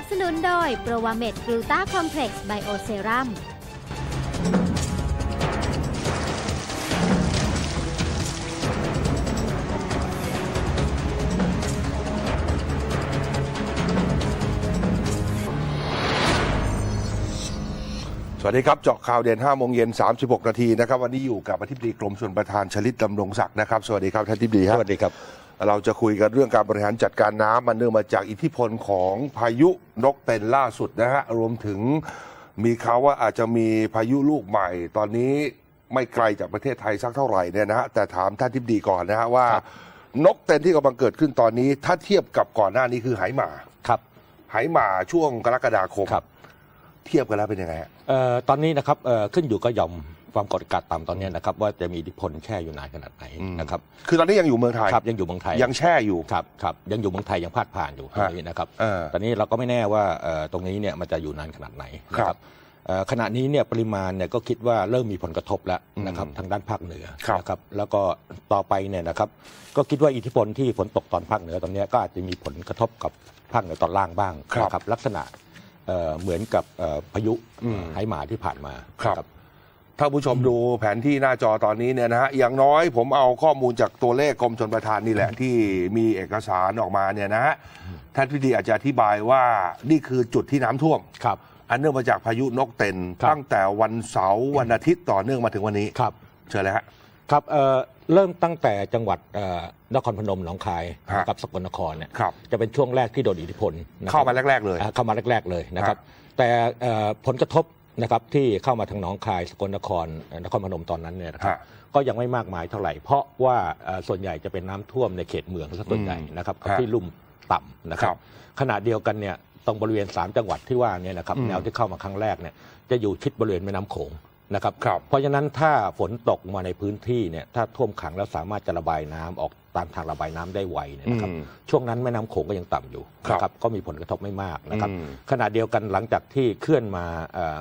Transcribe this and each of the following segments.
นับสนุนโดยโปรวาเมดกลูตาคอมเพล็กซ์ไบโอเซรัมสวัสดีครับ เจาะข่าวเด่น5โมงเย็น 36 นาทีนะครับ วันนี้อยู่กับอธิบดีกรมชลประทานชลิตดำรงศักดิ์นะครับ สวัสดีครับท่านอธิบดีคสรับวัสดีครับ เราจะคุยกันเรื่องการบริหารจัดการน้ำมันเนื่องมาจากอิทธิพลของพายุนกเต็นล่าสุดนะฮะรวมถึงมีข่าวว่าอาจจะมีพายุลูกใหม่ ตอนนี้ไม่ไกลจากประเทศไทยสักเท่าไหร่เนี่ยนะฮะแต่ถามท่านอธิบดีก่อนนะฮะว่าครับนกเต็นที่กำลังเกิดขึ้นตอนนี้ ถ้าเทียบกับก่อนหน้านี้คือไหหมาครับไหหมาช่วงกรกฎาคมครับ เทียบกันแล้วเป็นยังไงฮะ เอ่อตอนนี้นะครับเอ่อขึ้นอยู่กับหย่อม ความกดอากาศต่ำตอนนี้นะครับ ว่าจะมีอิทธิพลแช่อยู่นานขนาดไหนอืมนะครับคือตอนนี้ยังอยู่เมืองไทยครับยังอยู่เมืองไทย ยังแช่อยู่ ครับครับยังอยู่เมืองไทยยังพาดผ่านอยู่ตรฮะงนี้นะครับเออ ตอนนี้เราก็ไม่แน่ว่าเอ่อตรงนี้เนี่ยมันจะอยู่นานขนาดไหนนะคครัรับบเอ่อขณะนี้เนี่ยปริมาณเนี่ยก็คิดว่าเริ่มมีผลกระทบแล้วอืมนะครับทางด้านภาคเหนือครับ นะครับแล้วก็ต่อไปเนี่ยนะครับก็คิดว่าอิทธิพลที่ฝนตกตอนภาคเหนือตอนเนี้ยก็อาจจะมีผลกระทบกับภาคเหนือตอนล่างบ้างครับนะครับลักษณะเอ่อเหมือนกับเอ่อพายุอืมไหหมาที่ผ่านมาครับ นะ ถ้าผู้ชมดูแผนที่หน้าจอตอนนี้เนี่ยนะฮะอย่างน้อยผมเอาข้อมูลจากตัวเลขกรมชนประทานนี่แหละ ที่มีเอกสารออกมาเนี่ยนะฮะท่านพิธีอาจจะอธิบายว่านี่คือจุดที่น้ำท่วมครับ อันเนื่องมาจากพายุนกเต็นครับตั้งแต่วันเสาร์วันอาทิตย์ต่อเนื่องมาถึงวันนี้ครับ เชิญเลยฮะครับเอ่อเริ่มตั้งแต่จังหวัดเอ่อนครพนมหนองคายฮะกับสกลนครเนี่ยครับจะเป็นช่วงแรกที่โดนอิทธิพลนะครับเข้ามาแรก ๆ เลยอ่าเข้ามาแรก ๆ เลยนะครับฮะแต่เอ่อผลกระทบ นะครับที่เข้ามาทางหนองคายสกลนครเอ่อนครพนมตอนนั้นเนี่ยนะครับฮะก็ยังไม่มากมายเท่าไหร่ เพราะว่าเอ่อส่วนใหญ่จะเป็นน้ำท่วมในเขตเมืองซะส่วนใหญ่นะครับฮะที่ลุ่มต่ำนะคครัรับบขณะเดียวกันเนี่ยตรงบริเวณ 3 จังหวัดที่ว่าเนี่ยนะครับอืมแนวที่เข้ามาครั้งแรกเนี่ยจะอยู่ชิดบริเวณแม่น้ำโขงนะครับครับเพราะฉะนั้นถ้าฝนตกมาในพื้นที่เนี่ยถ้าท่วมขังแล้วสามารถจะระบายน้ำออกตามทางระบายน้ำได้ไวเนี่ยนะครับอืมช่วงนั้นแม่น้ำโขงก็ยังต่ำอยู่ครับนะครับก็มีผลกระทบไม่มากนะครับอืมขณะเดียวกันหลังจากที่เคลื่อนมาเอ่อ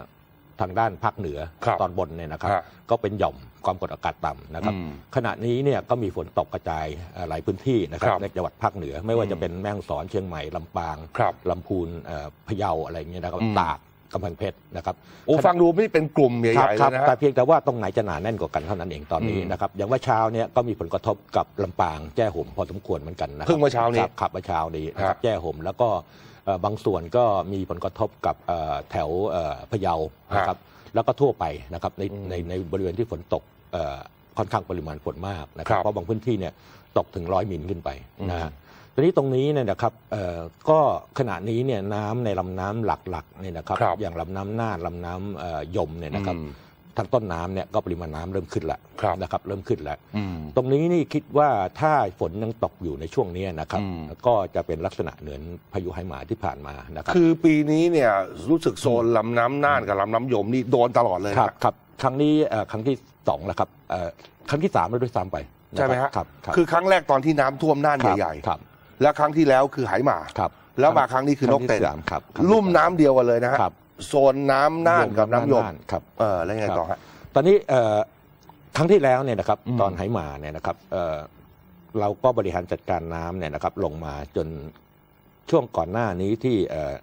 ทางด้านภาคเหนือครับตอนบนเนี่ยนะครับฮะก็เป็นหย่อมความกดอากาศต่ำนะครับอืมขณะนี้เนี่ยก็มีฝนตกกระจายเอ่อหลายพื้นที่นะครับครับในจังหวัดภาคเหนือ ไม่ว่าจะเป็นแม่ฮ่องสอนเชียงใหม่ลำปางครับลำพูนเอ่อพะเยาอะไรอย่างเงี้ยนะครับอืมตากกำแพงเพชรนะครับโอ้ฟังดูไม่เป็นกลุ่มใหครับญ่ๆเลครัยบนะฮะแต่เพียงแต่ว่าตรงไหนจะหนาแน่นกว่ากันเท่านั้นเองตอนนี้อืมนะครับอย่างว่าเช้าเนี่ยก็มีผลกระทบกับลำปางแจ้ห่มพอสมควรเหมือนกันนะครัเพิ่งเมื่อเช้านี้ครับขับเมื่อเช้านี้นะคครัรับบแจ้ห่มแล้วก็เอ่อ บางส่วนก็มีผลกระทบกับเอ่อแถวเอ่อพะเยานะครับแล้วก็ทั่วไปนะครับในอืมในในบริเวณที่ฝนตกเอ่อค่อนข้างปริมาณฝนมากนะคครัรับบเพราะบางพื้นที่เนี่ยตกถึงร้อยมิลขึ้นไปนะอืฮะมทีนี้ตรงนี้เนี่ยนะครับเอ่อก็ขณะนี้เนี่ยน้ำในลำน้ำหลักๆเนี่ยนะครับครับอย่างลำน้ำน่านลำน้ำเอ่อยมเนี่ยนะครับอืม ทางต้นน้ำเนี่ยก็ปริมาณน้ำเริ่มขึ้นแล้วครับนะครับ เริ่มขึ้นแล้วอืมตรงนี้นี่คิดว่าถ้าฝนยังตกอยู่ในช่วงนี้นะครับอืมก็จะเป็นลักษณะเหมือนพายุไหหมาที่ผ่านมานะครับ คือปีนี้เนี่ยรู้สึกโซนลำน้ำน่านกับลำน้ำยมนี่โดนตลอดเลยครับนะครับครั้งนี้เอ่อครั้งที่สองแล้วครับเอ่อครั้งที่สามแล้วด้วยซ้ำไปนใช่ไหมฮะครับครับคือครั้งแรกตอนที่น้ำท่วมน่านครับใหญ่ครับๆแล้วครั้งที่แล้วคือไหหมาครับแล้วมาครั้งนี้คือนกเต็นครั้งที่สามครับครั้งที่ลุ่มน้ำเดียวกันเลยนะฮะครับ โซนน้ำน่านกับน้ำยมครับเออแล้วยังไงต่อฮะตอนนี้เอ่อครั้งที่แล้วเนี่ยนะครับอืมตอนไหหมาเนี่ยนะครับเอ่อเราก็บริหารจัดการน้ำเนี่ยนะครับ ลงมาจนช่วงก่อนหน้านี้ที่เอ่อ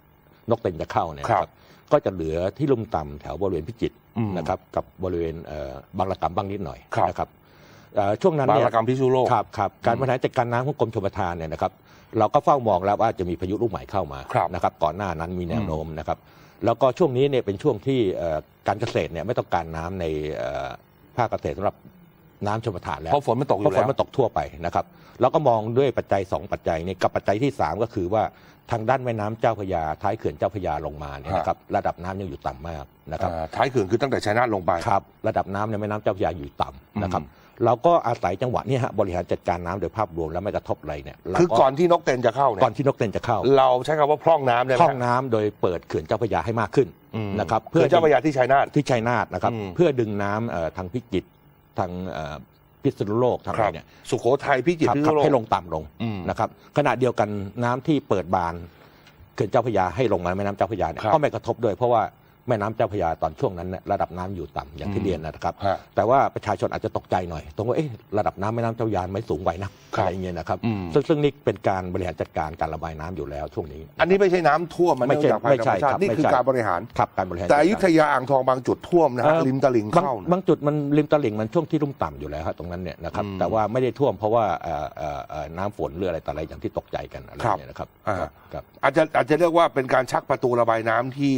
นกเต็นจะเข้าเนี่ยนะครับ ก็จะเหลือที่ลุ่มต่ำแถวบริเวณพิจิตรอืมนะครับ กับบริเวณเอ่อบางระกำบ้างนิดหน่อยครับนะครับเอ่อช่วงนั้นบางเนี่ยระกำพิษณุโลกครับครับการบริหารจัดการน้ำของกรมชลประทานเนี่ยนะครับ เราก็เฝ้ามองแล้วว่าจะมีพายุลูกใหม่เข้ามาครับนะครับ ก่อนหน้านั้นมีแนวโน้มนะครับ แล้วก็ช่วงนี้เนี่ยเป็นช่วงที่เอ่อการเกษตรเนี่ยไม่ต้องการน้ำในเอ่อภาคเกษตรสำหรับน้ำชลประทานแล้วเพราะฝนมันตกอเพราะยู่ฝแล้นวมันตกทั่วไปนะครับแล้วก็มองด้วยปัจจัย 2 ปัจจัยเนี่ยกับปัจจัยที่ 3 ก็คือว่าทางด้านแม่น้ำเจ้าพระยาท้ายเขื่อนเจ้าพระยาลงมาเนี่ยนะครับระดับน้ำยังอยู่ต่ำมากนะครับอ่าท้ายเขื่อนคือตั้งแต่ชัยนาทลงไปครับระดับน้ำในแม่น้ำเจ้าพระยาอยู่ต่ำนะครับอืม เราก็อาศัยจังหวะเนี้ฮะบริหารจัดการน้ำโดยภาพรวมแล้วไม่กระทบอะไรเนี่ยเราคือก่อนที่นกเต็นจะเข้าเนี่ยก่อนที่นกเต็นจะเข้า เราใช้คำว่าพร่องน้ำได้ไหมพร่องน้ำโดยเปิดเขื่อนเจ้าพระยาให้มากขึ้นอืมนะครับเพื่อเจ้าพระยาที่ชัยนาทที่ชัยนาทนะครับอืมเพื่อดึงน้ำเอ่อทางพิจิตรทางเอ่อพิษณุโลกทางคอะรัไรบเนี่ยสุโขทัยพิจิตรครับพิษคณุรับโลกให้ลงต่ำลงอืมนะครับขณะเดียวกันน้ำที่เปิดบานเขื่อนเจ้าพระยาให้ลงมาแม่น้ำเจ้าพระยาเนี่ยครับก็ไม่กระทบด้วยเพราะว่า แม่น้ำเจ้าพระยาตอนช่วงนั้นเนี่ยระดับน้ำอยู่ต่ำอย่างที่อืมเรียนนะครับ ฮะ แต่ว่าประชาชนอาจจะตกใจหน่อย ตรงว่าเอ๊ะระดับน้ำแม่น้ำเจ้าพระยาไม่สูงไว้นะครับอะไรอย่างเงี้ยนะครับอืม ซึ่งซึ่งนี่เป็นการบริหารจัดการการระบายน้ำอยู่แล้วช่วงนี้ อันนี้ไม่ใช่น้ำท่วมมันไม่เนื่องใช่จากภัยธรรมไม่ใช่ชาครัติบนี่คือไม่ใช่ การบริหาร ครับการบริหารแต่อจัดยุกาธรยาอ่างทองบางจุดท่วมนะฮะเอ่อริมตลิ่งบางเข้านะ บางจุดมันริมตลิ่งมันช่วงที่ลุ่มต่ำอยู่แล้วครับตรงนั้นเนี่ยนะครับอืมแต่ว่าไม่ได้ท่วมเพราะว่าเอ่อเอ่อเอ่อน้ำฝนหรืออะไรต่ออะไรอย่างที่ตกใจกันอะไรอย่างเงี้ยนะครับอ่า ครับครับอาจจะอาจจะเรียกว่าเป็นการชักประตูระบายน้ำที่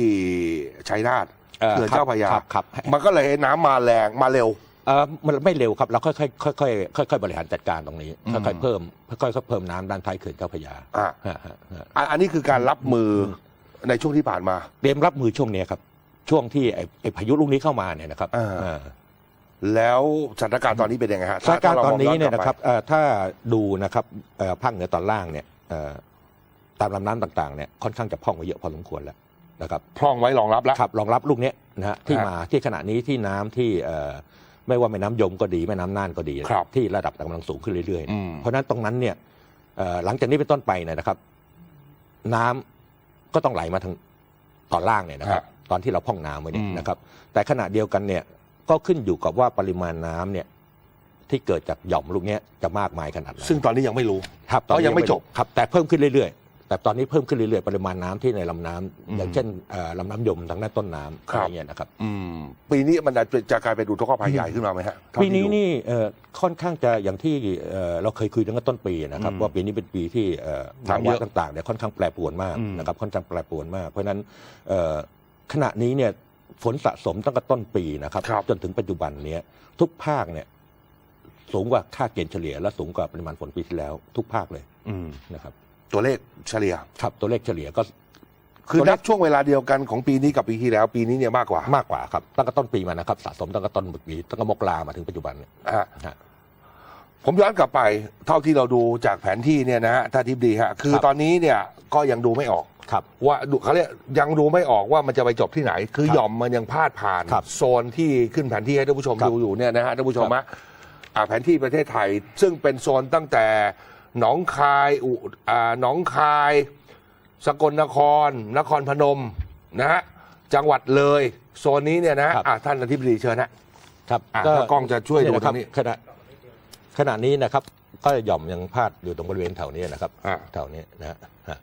ชัยนาทเอ่อเขื่อนเจ้าพระยาครับครับมันก็เลยให้น้ำมาแรงมาเร็วเออมันไม่เร็วครับเราค่อยๆค่อยๆค่อยๆบริหารจัดการตรงนี้อืมค่อยๆเพิ่มค่อยๆเพิ่มน้ำด้านท้ายเขื่อนเจ้าพระยาอะฮะฮะฮะอะอันนี้คือการรับมือในช่วงที่ผ่านมาเตรียมรับมือช่วงเนี้ยครับ ช่วงที่ไอ้ไอ้พายุลูกนี้เข้ามาเนี่ยนะครับอ่าอ่าแล้วสถานการณ์ตอนนี้เป็นยังไงฮะสถานการณ์ถ้ตอนนี้มงเนี่ยกลันะครับเอ่อถ้าดูนะครับเอ่อภาคเหนือตอนล่างเนี่ยเอ่อตามลำน้ำต่างๆเนี่ยค่อนข้างจะพร่องไว้เยอะพอสมควรแล้ว นะครับพร่องไว้รองรับแล้วครับรองรับลูกเนี้ยนะฮะที่ฮะมาที่ขณะนี้ที่น้ำที่เอ่อไม่ว่าแม่น้ำยมก็ดีแม่น้ำน่านก็ดีครับที่ระดับกำลังสูงขึ้นเรื่อยอืมๆเพราะฉะนั้นตรงนั้นเนี่ยเอ่อหลังจากนี้เป็นต้นไปเนี่ยนะครับ น้ำก็ต้องไหลมาทางตอนล่างเนี่ยนะครับ ตอนที่เราพร่องน้ำไว้เนี่ยอืมนะครับ แต่ขณะเดียวกันเนี่ยก็ขึ้นอยู่กับว่าปริมาณน้ำเนี่ยที่เกิดจากหย่อมลูกเนี้ยจะมากมายขนาดไหนซึ่งตอนนี้ยังไม่รู้ครับอ๋อยังไม่จบครับ แต่เพิ่มขึ้นเรื่อยๆ แต่ตอนนี้เพิ่มขึ้นเรื่อยๆปริมาณน้ำที่ในลำน้ำอืมอย่างเช่นเอ่อลำน้ำยมทางด้านต้นน้ำครัอะบไรเงี้ยนะครับอืมปีนี้มันจะจะกลายเป็นอุทกภัยใหญ่ขึ้นมาไหมฮะเท่าปีที่นี้ดูนี่เอ่อค่อนข้างจะอย่างที่เอ่อเราเคยคุยตั้งแต่ต้นปีนะครับอืมว่าปีนี้เป็นปีที่เอ่อน้ำเยอะภาวะต่างๆเนี่ยค่อนข้างแปรปรวนมากอืมนะครับค่อนข้างแปรปรวนมาก เพราะฉะนั้นเอ่อขณะนี้เนี่ยฝนสะสมตั้งแต่ต้นปีนะครับครับจนถึงปัจจุบันเนี้ยทุกภาคเนี่ยสูงกว่าค่าเกณฑ์เฉลี่ยและสูงกว่าปริมาณฝนปีที่แล้ว ทุกภาคเลยอืมนะครับ ตัวเลขเฉลี่ย ครับตัวเลขเฉลี่ยก็คือตัวเลขนับช่วงเวลาเดียวกันของปีนี้กับปีที่แล้ว ปีนี้เนี่ยมากกว่ามากกว่าครับตั้งแต่ต้นปีมานะครับ สะสมตั้งแต่ต้นปีตั้งแต่มกรามาถึงปัจจุบันเนี่ยอะฮะ ผมย้อนกลับไปเท่าที่เราดูจากแผนที่เนี่ยนะฮะท่านทิบดีฮะคือครับ ตอนนี้เนี่ยก็ยังดูไม่ออก ครับ ว่าดูเขาเรียกยังดูไม่ออกว่ามันจะไปจบที่ไหน คือครับหย่อมมันยังพาดผ่าน ครับโซนที่ขึ้นแผนที่ให้ท่านผู้ชมครับดูอยู่เนี่ยนะฮะท่านผู้ชมครัฮะบอ่าแผนที่ประเทศไทย ซึ่งเป็นโซนตั้งแต่ หนองคายอุอ่าหนองคาย สกลนคร นครพนมนะฮะจังหวัดเลย โซนนี้เนี่ยนะฮะครับอะท่านอธิบดีเชิญนะครับอะถ้ากล้องจะช่วยดูเนะคตรรับงนี้ขณะขณะนี้นะครับ ก็หย่อมยังพาดอยู่ตรงบริเวณแถวนี้นะครับอะแถวนี้นะฮะฮะ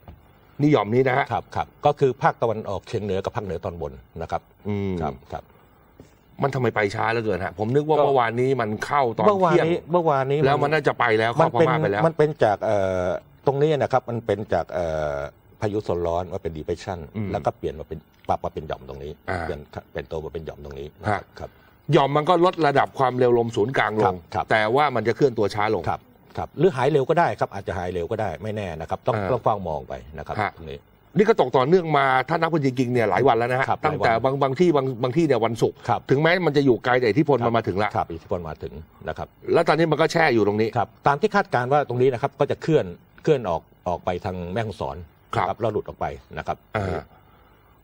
นี่หย่อมนี้นะฮะครับครับก็คือภาคตะวันออกเฉียงเหนือกับภาคเหนือตอนบนนะครับอืมครับครับ มันทำไมไปช้าเหลือเกินฮะผมนึกว่าก็เมื่อวานนี้มันเข้าตอนเมื่อวานเที่ยงนี้เมื่อวานนี้แล้วมันน่าจะไปแล้วมัเข้านพเป็นม่าไปแล้ว มันเป็นจากเอ่อตรงนี้นะครับมันเป็นจากเอ่อพายุโซนร้อนมาเป็นดีเพรสชันอืมแล้วก็เปลี่ยนมาเป็นปรับมาเป็นหย่อมตรงนี้อ่าเปลี่ยนเป็นตัวมาเป็นหย่อมตรงนี้นะครับฮะครับหย่อมมันก็ลดระดับความเร็วลมศูนย์กลางลครังบครับแต่ว่ามันจะเคลื่อนตัวช้าลงครับครับหรือหายเร็วก็ได้ครับอาจจะหายเร็วก็ได้ไม่แน่นะครับ ต้องอ่าต้องเฝ้ามองไปนะครับฮะตรงนี้ นี่ก็ตกต่อเนื่องมาถ้านับเป็นจริงๆเนี่ยหลายวันแล้วนะฮะครับตั้งแต่หลายวันบางบางที่บางบางที่เนี่ยวันศุกร์ครับ ถึงแม้มันจะอยู่ไกลแต่อิทธิพลครับมันมาถึงแล้วครับอิทธิพลมาถึงนะครับแล้วตอนนี้มันก็แช่อยู่ตรงนี้ ครับตามที่คาดการณ์ว่าตรงนี้นะครับก็จะเคลื่อนเคลื่อนออกออกไปทางแม่ฮ่องสอนครับนะแล้วหลุดออกไปนะครับ อ่า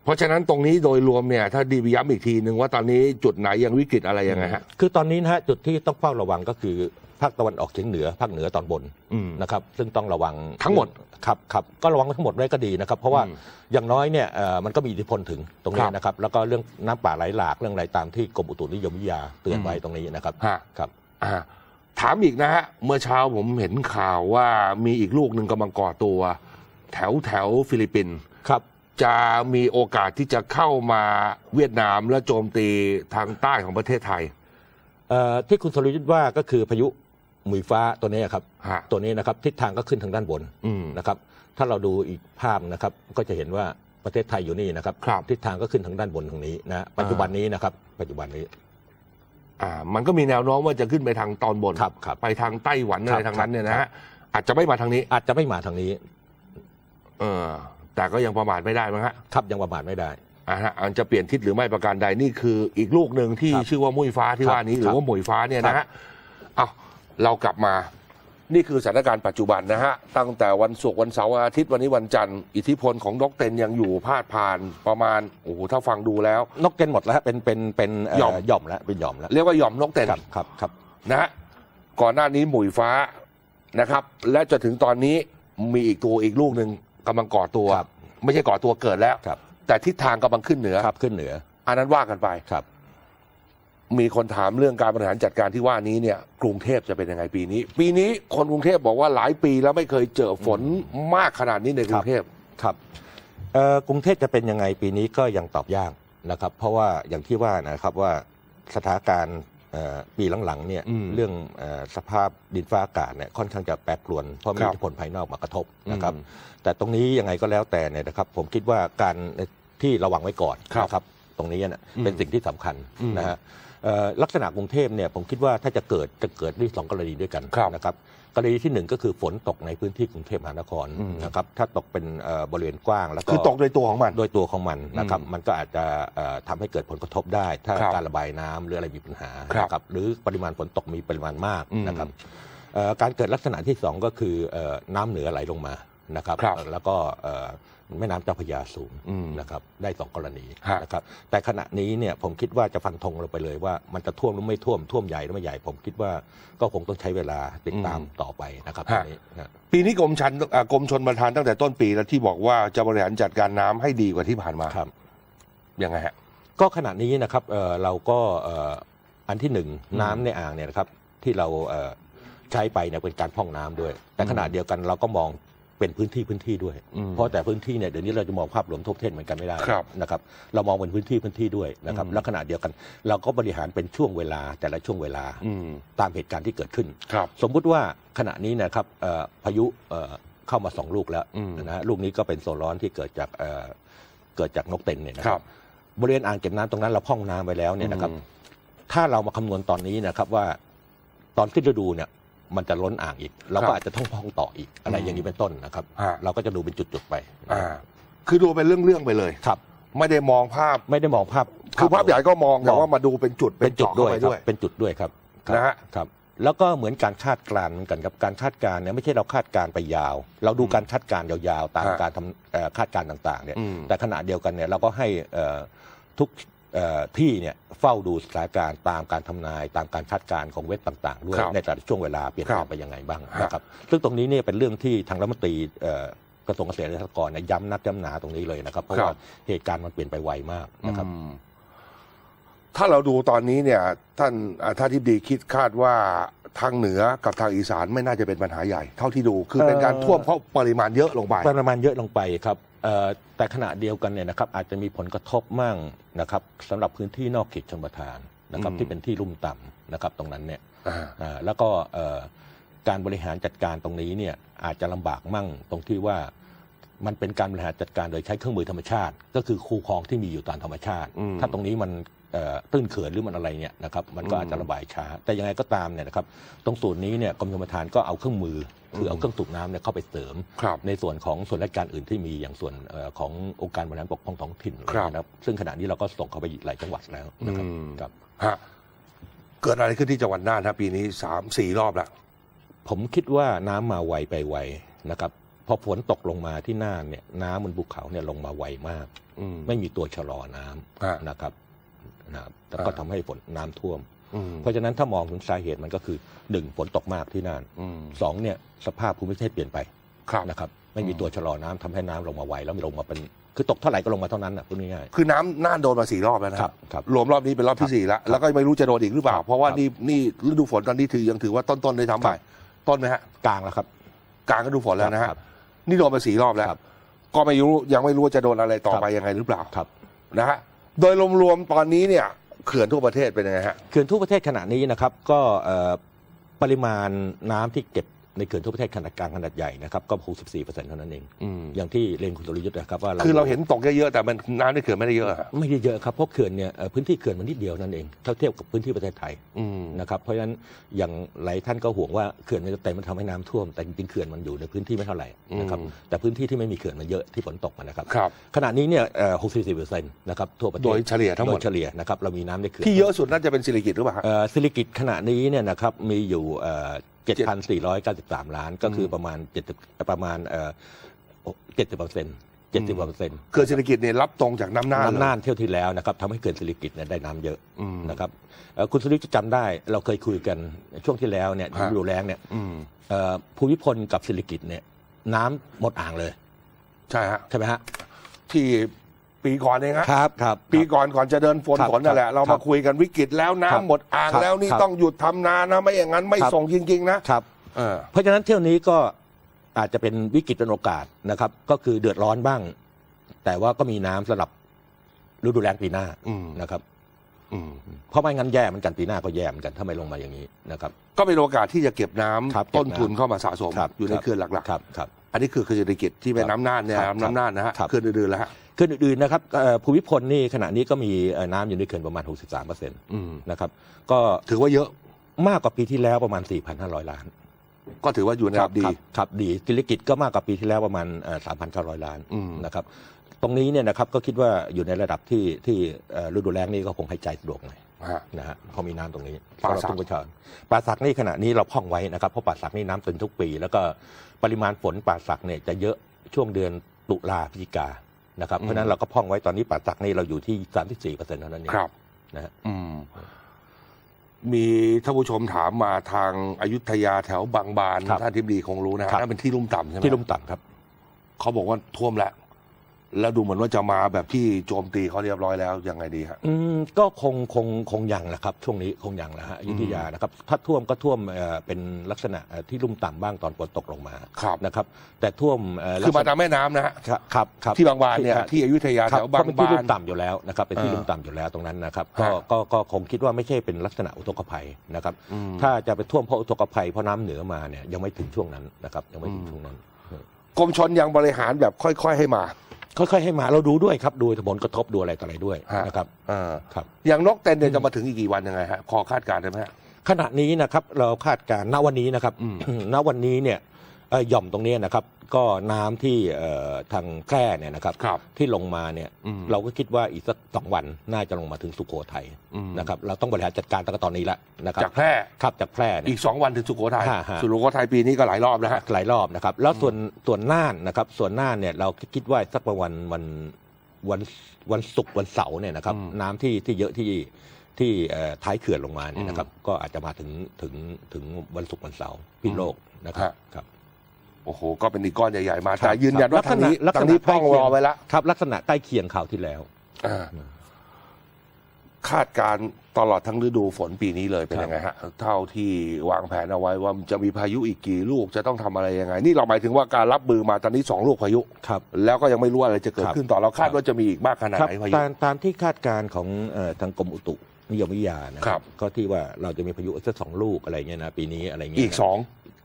เพราะฉะนั้นตรงนี้โดยรวมเนี่ยถ้าดีย้ำอีกทีหนึ่งว่าตอนนี้จุดไหนยังวิกฤตอะไรยังไงฮะ คือตอนนี้นะฮะจุดที่ต้องเฝ้าระวังก็คือ ภาคตะวันออกเฉียงเหนือภาคเหนือตอนบนอืมนะครับซึ่งต้องระวังทั้งหมดครับครับก็ระวังทั้งหมดไว้ก็ดีนะครับ เพราะว่าอืมอย่างน้อยเนี่ยเอ่อมันก็มีอิทธิพลถึงตรงคนี้รับนะครับ แล้วก็เรื่องน้ำป่าไหลหลากเรื่องอะไรตามที่กรมอุตุนิยมวิทยาเตือนไว้ตรงนี้นะครับฮะครับอ่าถามอีกนะฮะเมื่อเช้าผมเห็นข่าวว่ามีอีกลูกหนึ่งกำลังก่อตัว แถวแถวฟิลิปปินส์ครับจะมีโอกาสที่จะเข้ามาเวียดนามและโจมตีทางใต้ของประเทศไทยเอ่อที่คุณสรยุทธ์ว่าก็คือพายุห มุยฟ้าตัวนี้ครับ ฮะ ตัวนี้นะครับทิศทางก็ขึ้นทางด้านบนอืม นะครับ ถ้าเราดูอีกภาพนะครับก็จะเห็นว่าประเทศไทยอยู่นี่นะครับ ครับ ทิศทางก็ขึ้นทางด้านบนทางนี้นะปัจจุบันนี้นะครับ ปัจจุบันนี้ อ่า มันก็มีแนวโน้มว่าจะขึ้นไปทางตอนบน ครับครับไปทางไต้หวันอะไรครับทางนั้นเนี่ยนะครัฮะบ อาจจะไม่มาทางนี้ อาจจะไม่มาทางนี้เออ แต่ก็ยังประมาทไม่ได้มั้งฮะครับยังประมาทไม่ได้ อ่าฮะอันจะเปลี่ยนทิศหรือไม่ประการใดนี่คืออีกลูกหนึ่งที่ครับชื่อว่ามุ้ยฟ้าที่ครับว่านี้หรือว่าหมุยฟ้าเนี่ยนะครัฮะบเอา เรากลับมา นี่คือสถานการณ์ปัจจุบันนะฮะ ตั้งแต่วันศุกร์วันเสาร์วันอาทิตย์วันนี้วันจันทร์ อิทธิพลของนกเต็นยังอยู่พาดผ่านประมาณโอ้โหถ้าฟังดูแล้ว นกเต็นหมดแล้วฮะเป็นเป็นเป็นเหย่อม หย่อมแล้วเป็นหย่อมแล้วเรียกว่าหย่อมนกเต็น ครับครับครับ นะฮะก่อนหน้านี้หมุยฟ้านะครับ และจนถึงตอนนี้มีอีกตัวอีกลูกหนึ่งกำลังก่อตัว ครับไม่ใช่ก่อตัวเกิดแล้ว ครับ แต่ทิศทางกำลังขึ้นเหนือ ครับขึ้นเหนืออันนั้นว่ากันไป ครับ มีคนถามเรื่องการบริหารจัดการที่ว่านี้เนี่ยกรุงเทพจะเป็นยังไงปีนี้ ปีนี้คนกรุงเทพบอกว่าหลายปีแล้วไม่เคยเจอฝนมากขนาดนี้ในกรุงเทพครับเอ่อกรุงเทพจะเป็นยังไงปีนี้ก็ยังตอบยากนะครับ เพราะว่าอย่างที่ว่านะครับว่าสถานการณ์เอ่อปีหลังๆเนี่ยอืมเรื่องเออสภาพดินฟ้าอากาศเนี่ยค่อนข้างจะแปรปรวนเพราะมีครับอิทธิพลภายนอกมากระทบนะครับอืมแต่ตรงนี้ยังไงก็แล้วแต่เนี่ยนะครับ ผมคิดว่าการที่ระวังไว้ก่อนครับนะครับ ตรงนี้เนี่ยอืมเป็นสิ่งที่สำคัญอืมนะฮะเอ่อ ลักษณะกรุงเทพเนี่ยผมคิดว่าถ้าจะเกิดจะเกิดด้วยสองกรณีด้วยกันครับนะครับกรณีที่หนึ่งก็คือฝนตกในพื้นที่กรุงเทพมหานครอืมนะครับถ้าตกเป็นเอ่อบริเวณกว้างแล้วก็คือตกโดยตัวของมัน โดยตัวของมันนะครับอืมมันก็อาจจะเอ่อทำให้เกิดผลกระทบได้ ถ้าครับการระบายน้ำหรืออะไรมีปัญหาครับนะครับหรือปริมาณฝนตกมีปริมาณมากอืมนะครับเอ่อการเกิดลักษณะที่สองก็คือเอ่อน้ำเหนือไหลลงมานะครับครับแล้วก็เอ่อ แม่น้ำเจ้าพระยาสูงอืมนะครับได้สองกรณีฮะนะครับแต่ขณะนี้เนี่ยผมคิดว่าจะฟันธงลงไปเลยว่ามันจะท่วมหรือไม่ท่วมท่วมใหญ่หรือไม่ใหญ่ ผมคิดว่าก็คงต้องใช้เวลาติดตามต่อไปนะครับตรงนี้นะปีนี้กรมชันอ่ากรมชนประทานตั้งแต่ต้นปีแล้วที่บอกว่าจะบริหารจัดการน้ำให้ดีกว่าที่ผ่านมาครับยังไงฮะก็ขณะนี้นะครับเอ่อเราก็เอ่ออันที่หนึ่งน้ำในอ่างเนี่ยนะครับที่เราเอ่อใช้ไปเนี่ยเป็นการพร่องน้ำด้วย แต่ขณะเดียวกันเราก็มอง เป็นพื้นที่พื้นที่ด้วยอืมเพราะแต่พื้นที่เนี่ยเดี๋ยวนี้เราจะมองภาพรวมทั่วประเทศเหมือนกันไม่ได้ครับนะครับเรามองเป็นพื้นที่พื้นที่ด้วยนะครับอืมและขณะเดียวกัน เราก็บริหารเป็นช่วงเวลาแต่ละช่วงเวลาอืมตามเหตุการณ์ที่เกิดขึ้นครับสมมุติว่าขณะนี้นะครับเอ่อพายุเอ่อเข้ามาสองลูกแล้วอืมนะฮะลูกนี้ก็เป็นโซนร้อนที่เกิดจากเอ่อเกิดจากนกเต็นเนี่ยนะคครัรับบบริเวณอ่างเก็บน้ำตรงนั้นเราพร่องน้ำไว้แล้วเนี่ยนะครับอืมถ้าเรามาคำนวณตอนนี้นะครับว่าตอนขึ้นฤดูเนี่ย มันจะล้นอ่างอีก เราครัก็บอาจจะต้องพร่องต่ออีกอะไรอืมอย่างนี้เป็นต้นนะครับฮะเราก็จะดูเป็นจุดๆไปอ่าคือดูเป็นเรื่องๆไปเลยครับ ไม่ได้มองภาพไม่ได้มองภาพคือภาพใหญ่ก็มองแต่มองว่ามาดูเป็นจุดเป็นจุดจาะด้วยเข้าไปครับด้วยเป็นจุดด้วยครับครับนะฮะครับแล้วก็เหมือนการคาดการณ์เหมือนกันครับการคาดการณ์เนี่ยไม่ใช่เราคาดการณ์ไปยาว เราดูการคาดการณ์ยาวๆ ตามฮะการทำเอ่อคาดการณ์ต่างๆเนี่ยอืมแต่ขณะเดียวกันเนี่ยเราก็ให้เอ่อทุกเอ่อ ที่เนี่ยเฝ้าดูสถานการณ์ตามการทำนายตามการคาดการณ์ของเว็บต่าง ๆ ด้วยครับในแต่ละช่วงเวลาเปลี่ยนแปลครังบไปยังไงบ้างฮะนะครับซึ่งตรงนี้เนี่ยเป็นเรื่องที่ทางรัฐมนตรีเอ่อกระทรวงเกษตรและสหกรณ์เนี่ยย้ำนักย้ำหนาตรงนี้เลยนะครับ เพราะครับว่าเหตุการณ์มันเปลี่ยนไปไวมากนะครับอืมถ้าเราดูตอนนี้เนี่ย ท่านอ่าท่านที่ดีคิดคาดว่าทางเหนือกับทางอีสานไม่น่าจะเป็นปัญหาใหญ่ เท่าที่ดูคือเป็นการเอ่อท่วมเพราะปริมาณเยอะลงไป ปริมาณเยอะลงไปครับเอ่อ แต่ขณะเดียวกันเนี่ยนะครับอาจจะมีผลกระทบมั่งนะครับสำหรับพื้นที่นอกเขตชนประทานนะครับอืมที่เป็นที่ลุ่มต่ำนะครับตรงนั้นเนี่ยอ่าอ่าแล้วก็เอ่อการบริหารจัดการตรงนี้เนี่ยอาจจะลำบากมั่งตรงที่ว่ามันเป็นการบริหารจัดการโดยใช้เครื่องมือธรรมชาติ ก็คือคูคลองที่มีอยู่ตามธรรมชาติอืมถ้าตรงนี้มันเอ่อ ตื้นเขินหรือมันอะไรเนี่ยนะครับมันก็อืมอาจจะระบายช้า แต่ยังไงก็ตามเนี่ยนะครับตรงส่วนนี้เนี่ยกรมชลประทานก็เอาเครื่องมือคือเอาเครื่องสูบน้ำเนี่ยเข้าไปเสริมครับในส่วนของส่วนราชการอื่นที่มีอย่างส่วนเอ่อขององค์การบริหารปกครองท้องถิ่นครับนะครับซึ่งขณะนี้เราก็ส่งเข้าไปหลายจังหวัดแล้วนะครับอืมครับฮะเกิดอะไรขึ้นที่จังหวัดน่านครับปีนี้สามสี่รอบแล้วผมคิดว่าน้ำมาไวไปไวนะครับพอฝนตกลงมาที่น่านเนี่ยน้ำบนภูเขาเนี่ยลงมาไวมากอืมไม่มีตัวชะลอน้ำฮะนะครับ นะครับแล้วก็อ่าทำให้ฝนน้ำท่วมอืมเพราะฉะนั้นถ้ามองถึงสาเหตุมันก็คือหนึ่งฝนตกมากที่น่านอืมสองเนี่ยสภาพภูมิประเทศเปลี่ยนไปครับนะครับไม่มีอืมตัวชะลอน้ำทำให้น้ำลงมาไวแล้วลงมาเป็นคือตกเท่าไหร่ก็ลงมาเท่านั้นนะพูดง่ายคือน้ำน่านโดนมาสี่รอบแล้วนะครับครับรวมรอบนี้เป็นรอบที่สี่แล้วแล้วก็ไม่รู้จะโดนอีกหรือเปล่าครับเพราะว่าครับนี่นี่ฤดูฝนตอนนี้ถือยังถือว่าต้นๆเลยทำไปครับต้นไหมฮะๆกลางแล้วครับ กลางฤดูฝนแล้วนะฮะครับนี่โดนมาสี่รอบแล้วครับก็ไม่รู้ยังไม่รู้ว่าจะโดนอะไรต่อครับไปยังไงหรือเปล่าครับนะฮะ โดยรวมๆตอนนี้เนี่ยเขื่อนทั่วประเทศเป็นยังไงฮะ เขื่อนทั่วประเทศขณะนี้นะครับก็เอ่อปริมาณน้ำที่เก็บ ในเขื่อนทั่วประเทศขนาดกลางขนาดใหญ่นะครับก็ 64เปอร์เซ็นต์เท่านั้นเองอืมอย่างที่เรียนคุณสุริยุทธ์นะครับว่าคือเราเห็นตกเยอะๆแต่มันน้ำในเขื่อนไม่ได้เยอะอะไม่ได้เยอะครับเพราะเขื่อนเนี่ยเอ่อพื้นที่เขื่อนมันนิดเดียวนั่นเองเท่าเทียบกับพื้นที่ประเทศไทยอืมนะครับเพราะฉะนั้นอย่างหลายท่านก็ห่วงว่าเขื่อนมันจะเต็มมันทำให้น้ำท่วมแต่จริงๆเขื่อนมันอยู่ในพื้นที่ไม่เท่าไหร่นะครับอืมแต่พื้นที่ที่ไม่มีเขื่อนมันเยอะที่ฝนตกมานะครับครับขณะนี้เนี่ย64เปอร์เซ็นต์นะครับทั่วประเทศโดยเฉลี่ยทั้งหมดโดยเฉลี่ยนะครับเรามีน้ำในเขื่อนที่เยอะสุดน่าจะเป็นสิริกิตหรือเปล่าฮะเอ่อสิริกิตขณะนี้เนี่ยนะครับมีอยู่เอ่อ 7,493 ล้าน ก็คือประมาณ70ประมาณเอ่อ70เปอร์เซ็นต์70เปอร์เซ็นต์เขื่อนสิริกิตเนี่ยรับตรงจากน้ำน่านน้ำเลยน่านเที่ยวที่แล้วนะครับทำให้เกิดสิริกิตเนี่ยได้น้ำเยอะอืมนะครับเอ่อคุณสุริจะจำได้เราเคยคุยกันช่วงที่แล้วเนี่ยฮะฤดูแล้งเนี่ยอืมเอ่อภูมิพลกับสิริกิตเนี่ยน้ำหมดอ่างเลย ใช่ฮะใช่ไหมฮะที่ ปีก่อนเองฮะครับครับ ปีก่อนก่อนจะเดินฝนครับฝนนั่นแหละ ครับเราครัมาบคุยกันวิกฤตแล้วน้ำครับหมดอ่างครับแล้วนี่ครับต้องหยุดทำนานะไม่อย่างนั้นไม่ครับ ส่งจริง ๆ นะครับ เออ เพราะฉะนั้นเที่ยวนี้ก็อาจจะเป็นวิกฤตเป็นโอกาสนะครับ ก็คือเดือดร้อนบ้าง แต่ว่าก็มีน้ำสำหรับฤดูแล้งปีหน้าอืม นะครับ อืมเพราะไม่งั้นแย่เหมือนกันปีหน้าก็แย่เหมือนกันถ้าไม่ลงมาอย่างนี้นะครับ ก็เป็นโอกาสที่จะเก็บน้ำครับต้นทุนเก็บน้ำเข้ามาสะสม ครับอยู่ในครับ เขื่อนหลักครับครับ ๆ อันนี้คือเศรษฐกิจที่เป็นน้ำน่านเนี่ยครับน้ำน่านนะฮะครับ เขื่อนอื่นๆแล้วฮะ เขื่อนอื่นๆนะครับเอ่อภูมิพลนี่ขณะนี้ก็มีเอ่อน้ำอยู่ในเขื่อนประมาณ 63เปอร์เซ็นต์อืมนะครับก็ถือว่าเยอะมากกว่าปีที่แล้วประมาณ 4,500 ล้าน ก็ถือว่าอยู่ในระดับดีครับครับดีธุรกิจก็มากกว่าปีที่แล้วประมาณเอ่อ3,900 ล้านอืมนะครับตรงนี้เนี่ยนะครับก็คิดว่าอยู่ในระดับที่ที่เอ่อฤดูแล้งนี่ก็คงให้ใจสะดวกหน่อยฮะนะฮะพอมีน้ำตรงนี้ป่าสักสำหรับทุ่งประชาป่าสักนี่ขณะนี้เราพร่องไว้นะครับเพราะป่าสักนี่น้ำตึงทุกปี แล้วก็ปริมาณฝนป่าสักเนี่ยจะเยอะช่วงเดือนตุลาพฤศจิกา นะครับเพราะฉะนั้นเราก็พร่องไว้ตอนนี้ป่าสักนี่เราอยู่ที่34เปอร์เซ็นต์เท่านั้นเองครับนะฮะอืมมีท่านผู้ชมถามมาทางอายุทยาแถวบางบานครับท่านทิบดีคงรู้นะฮะครับ นั่นเป็นที่ลุ่มต่ำใช่ไหมที่ลุ่มต่ำครับ เขาบอกว่าท่วมแล้ว แล้วดูเหมือนว่าจะมาแบบที่โจมตีเขาเรียบร้อยแล้วยังไงดีฮะอืมก็คงคงคงยังนะครับ ช่วงนี้คงยังนะฮะอยุธยานะครับ ถ้าท่วมก็ท่วมเอ่อเป็นลักษณะเอ่อที่ลุ่มต่ำบ้างตอนฝนตกลงมาครับนะครับ แต่ท่วมเคือมาลักษณะตามแม่น้ำนะฮะครับครับครับที่บางบานเนี่ยครับที่อยุธยาครัแถบวบางเพระเป็นที่บาลุ่นมต่ำอยู่แล้วนะครับเป็นที่เออลุ่มต่ำอยู่แล้วตรงนั้นนะครับ ก็ฮะก็ก็คงคิดว่าไม่ใช่เป็นลักษณะอุทกภัยนะครับอืมถ้าจะไปท่วมเพราะอุทกภัยเพราะน้ำเหนือมาเนี่ยยังไม่ถึงช่วงนั้นนะครับยังไม่ถึงอืมช่วงนั้นกรมชนยังบริหารแบบค่อย ๆ ให้มา ค่อยๆให้มาเราดูด้วยครับดูผลกระทบดูอะไรต่ออะไรด้วยฮะนะครับเออครับ อย่างนกเต็นเนี่ยจะมาถึงอีกกี่วันยังไงฮะพอคาดการณ์ได้ไหมฮะ ขณะนี้นะครับเราคาดการณ์ณวันนี้นะครับอืม ณวันนี้เนี่ยเอ่อ หย่อมตรงนี้นะครับ ก็น้ำที่เอ่อทางแพร่เนี่ยนะครับครับที่ลงมาเนี่ยอืมเราก็คิดว่าอีกสักสองวันน่าจะลงมาถึงสุโขทัยอืมนะครับเราต้องบริหารจัดการตั้งแต่ตอนนี้แล้วนะครับจากแพร่ครับจากแพร่เนี่ยอีกสองวันถึงสุโขทัยฮะฮะสุโขทัยปีนี้ก็หลายรอบแล้วฮะหลายรอบนะครับ แล้วส่วนส่วนน่านนะครับ ส่วนน่านเนี่ยเราคิดว่าสักประมาณวันวันวันศุกร์วันเสาร์เนี่ยนะครับอืมน้ำที่ที่เยอะที่ที่เอ่อท้ายเขื่อนลงมาเนี่ยนะครับอืมก็อาจจะมาถึงถึงถึงวันศุกร์วันเสาร์พิษโลกนะครับฮะครับ โอ้โห ก็เป็นอีกก้อนใหญ่ ๆ มาครับแต่ยืนยันว่าลักษณะทางนี้ลักษณะทางนี้พร่องใกล้เคีรยงอไว้แล้วครับ ลักษณะใกล้เคียงข่าวที่แล้วอ่าคาดการณ์ตลอดทั้งฤดูฝนปีนี้เลยเป็นครับยังไงฮะ เท่าที่วางแผนเอาไว้ว่าจะมีพายุอีกกี่ลูกจะต้องทำอะไรยังไง นี่เราหมายถึงว่าการรับมือมาตอนนี้สองลูกพายุครับแล้วก็ยังไม่รู้อะไรจะเกิดครับขึ้นต่อเราคาดครับว่าจะมีอีกมากขนาดครับไหนพายุตามตามที่คาดการณ์ของเอ่อทางกรมอุตุนิยมวิทยานะครับก็ที่ว่าเราจะมีพายุสักสองลูกอะไรเงี้ยนะปีนี้อะไรเงี้ยอีกนะสอง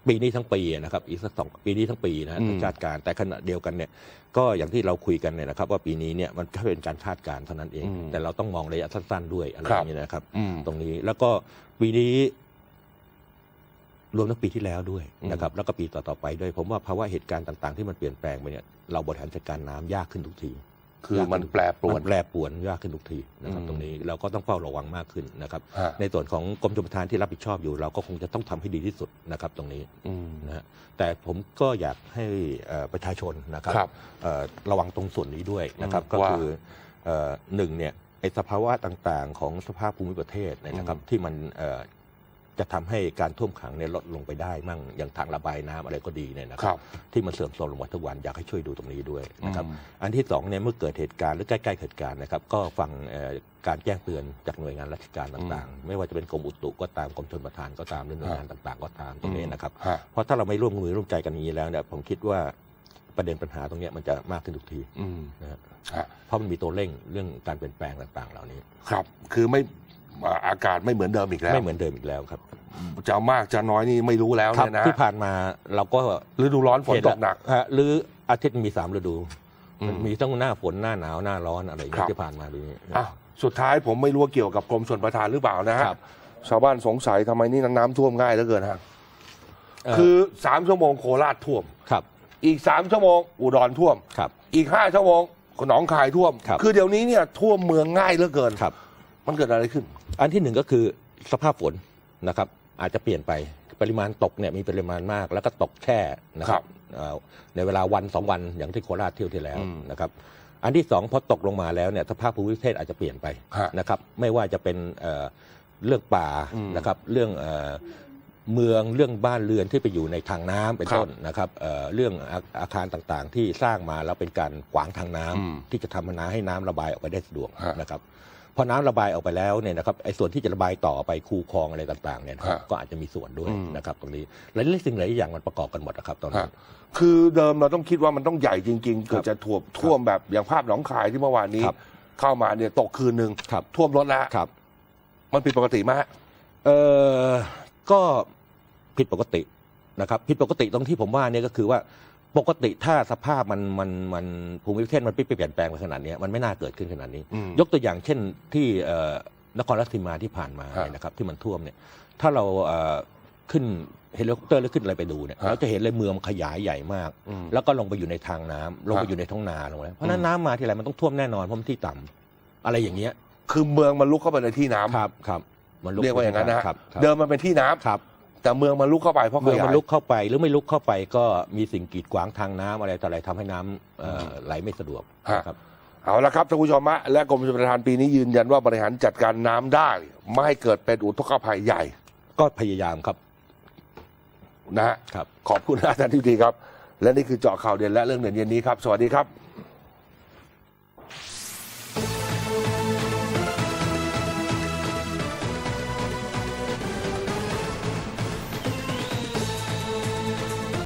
ปีนี้ทั้งปีนะครับอีกสักสองปีนี้ทั้งปีนะฮะอืมทางคาดการณ์แต่ขณะเดียวกันเนี่ยก็อย่างที่เราคุยกันเนี่ยนะครับ ว่าปีนี้เนี่ยมันแค่เป็นการคาดการณ์เท่านั้นเอง อืมแต่เราต้องมองระยะสั้นๆด้วยอะไรอครับย่างเงี้ยนะครับ อืม ตรงนี้แล้วก็ปีนี้ รวมทั้งปีที่แล้วด้วยอืม นะครับ แล้วก็ปีต่อๆไปด้วย ผมว่าภาวะเหตุการณ์ต่างๆ ที่มันเปลี่ยนแปลงไปเนี่ยเราบริหารจัดการน้ำยากขึ้นทุกที คือมันแปรปรวนมันแปรปรวนยากขึ้นทุกทีนะครับอืมตรงนี้เราก็ต้องเฝ้าระวังมากขึ้นนะครับฮะในส่วนของกรมชลประทานที่รับผิดชอบอยู่ เราก็คงจะต้องทำให้ดีที่สุดนะครับตรงนี้อืมนะฮะแต่ผมก็อยากให้เอ่อประชาชนนะครับครับเอ่อระวังตรงส่วนนี้ด้วยนะครับอืมก็ว่าคือเอ่อหนึ่งเนี่ยไอสภาวะต่างๆ ของสภาพภูมิประเทศเนี่ยนะครับอืมที่มันเอ่อ จะทำให้การท่วมขังเนี่ยลดลงไปได้มั่งอย่างทางระบายน้ำอะไรก็ดีเนี่ยนะคครัรับที่มันเสื่อมโทรมลงมาทุกวันอยากให้ช่วยดูตรงนี้ด้วยนะครับอืมอันที่สองเนี่ยเมื่อเกิดเหตุการณ์หรือใกล้ๆเหตุการณ์นะครับก็ฟังเอ่อการแจ้งเตือนจากหน่วยงานราชการต่างๆ ไม่ว่าจะเป็นกรมอุตุก็ตามกรมชลประทานก็ตามหรือหน่วยงานต่างๆ ก็ตามตรงนี้นะครับฮะเพราะถ้าเราไม่ร่วมมือร่วมใจกันอย่างนี้แล้วเนี่ยผมคิดว่าประเด็นปัญหาตรงเนี้ยมันจะมากขึ้นทุกทีอืมนะฮะฮะเพราะมันมีตัวเร่งเรื่องการเปลี่ยนแปลงต่างๆ เหล่านี้ ครับ คือไม่ อ่าอากาศไม่เหมือนเดิมอีกแล้ว ไม่เหมือนเดิมอีกแล้วครับ จะมากจะน้อยนี่ไม่รู้แล้วครับเนี่ยนะที่ผ่านมาเราก็ฤดูร้อนฝนตกหนักฮะหรืออาทิตย์มีสามฤดูอืมมันมีทั้งหน้าฝนหน้าหนาวหน้าร้อนอะไรอย่างครัเงี้บยที่ผ่านมาดีอะสุดท้ายผมไม่รู้ว่าเกี่ยวกับกรมชลประทานหรือเปล่านะฮะครับชาวบ้านสงสัยทำไมนี่น้ำท่วมง่ายเหลือเกินฮะเอ่อคือสามชั่วโมงโคราชท่วมครับ อีกสามชั่วโมงอุดรท่วมครับ อีกห้าชั่วโมงหนองคายท่วมครับอเดี๋ยวนี้เนี่ยท่วมเมืองง่ายเหลือเกินครับ มันเกิดอะไรขึ้น อันที่หนึ่งก็คือสภาพฝนนะครับ อาจจะเปลี่ยนไปปริมาณตกเนี่ยมีปริมาณมาก แล้วก็ตกแช่นะคครัรับบเอ่อในเวลาวันสองวันอย่างที่โคราชเที่ยวที่แล้วอืมนะครับ อันที่สองพอตกลงมาแล้วเนี่ยสภาพภูมิประเทศอาจจะเปลี่ยนไปฮะนะครับไม่ว่าจะเป็นเอ่อเรื่องป่าอืมนะครับเรื่องเอ่อเมืองเรื่องบ้านเรือนที่ไปอยู่ในทางน้ำเป็นครับต้นนะครับเอ่อเรื่องอาอาคารต่างๆ ที่สร้างมาแล้วเป็นการขวางทางน้ำอืมที่จะทำให้น้ำให้น้ำระบายออกไปได้สะดวกฮะนะครับ พอน้ำระบายออกไปแล้วเนี่ยนะครับไอ้ส่วนที่จะระบายต่อไปคูคลองอะไรต่างๆเนี่ยนะครับฮะก็อาจจะมีส่วนด้วยอืมนะครับตรงนี้หลายๆสิ่งหลายอย่างมันประกอบกันหมดนะครับตอนนี้ฮะคือเดิมเราต้องคิดว่ามันต้องใหญ่จริงๆเกิดจะท่วมท่วมแบบอย่างภาพหนองคายที่เมื่อวานนี้ครับเข้ามาเนี่ยตกคืนหนึ่งครับท่วมรถแล้วครับมันผิดปกติมากเออก็ผิดปกตินะครับผิดปกติตรงที่ผมว่าเนี่ยก็คือว่า ปกติถ้าสภาพมันมันมันภูมิประเทศมันไม่เปลี่ยนแปลงไปขนาดเนี้ยมันไม่น่าเกิดขึ้นขนาดนี้อืมยกตัวอย่างเช่นที่เอ่อนครราชสีมาที่ผ่านมาฮะเนี่ยนะครับที่มันท่วมเนี่ยถ้าเราเอ่อขึ้นเฮลิคอปเตอร์หรือขึ้นอะไรไปดูเนี่ยฮะเราจะเห็นเลยเมืองมันขยายใหญ่มากอืมแล้วก็ลงไปอยู่ในทางน้ำลงไปฮะอยู่ในท้องนาลงไปเพราะฉะนั้นอืมน้ำมาทีไรมันต้องท่วมแน่นอนเพราะมันที่ต่ำอะไรอย่างเงี้ย คือเมืองมันลุกเข้าไปในที่น้ำครับครับมันลุเรียกว่าอย่างนั้นนะฮะครับครับเดิมมันเป็นที่น้ำครับ แต่เมืองมันลุกเข้าไปเพราะขเมื่อยามันยลุกเข้าไปหรือไม่ลุกเข้าไปก็มีสิ่งกีดขวางทางน้ำอะไรต่ออะไรทำให้น้ำเอ่ออไหลไม่สะดวกฮะนะครับเอาละครับท่านผู้ชมฮะและกรมชลประทานปีนี้ยืนยันว่าบริหารจัดการน้ำได้ ไม่ให้เกิดเป็นอุทกภัยใหญ่ก็พยายามครับนะฮะครับ ขอบคุณนะท่านที่ดีครับ และนี่คือเจาะข่าวเด่นและเรื่องเด่นเย็นนี้ครับ สวัสดีครับ